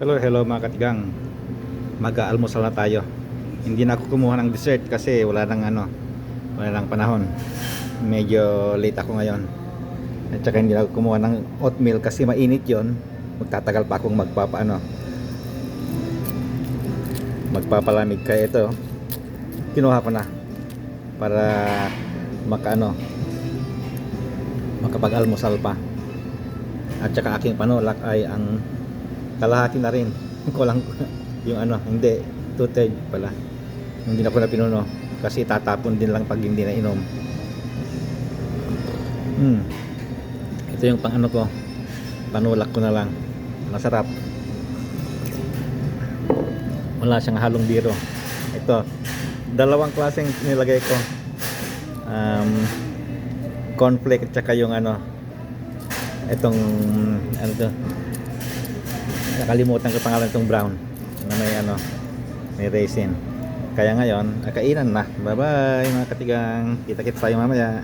Hello, hello mga katigang. Mag-aalmusal na tayo. Hindi na ako kumuha ng dessert kasi wala nang ano, wala nang panahon. Medyo late ako ngayon. At saka hindi na ako kumuha ng oatmeal kasi mainit yon. Magtatagal pa akong magpapaano. Magpapalamig kaya ito. Kinuha ko na para makaano makapag-almusal pa. At saka aking panulak ay ang kalahati na rin. Kulang yung ano hindi. Two third pala hindi na ko na pinuno. Kasi tatapon din lang pag hindi na inom. Hmm. ito yung pang ano ko. Panulak ko na lang. Masarap. Wala siyang halong biro. Ito. Dalawang klaseng nilagay ko. Um, cornflake at saka yung ano itong ano to nakalimutan ko pangalan itong brown na may ano may raisin. Kaya ngayon kainan na. Bye bye mga katigang. Kita kita tayo mamaya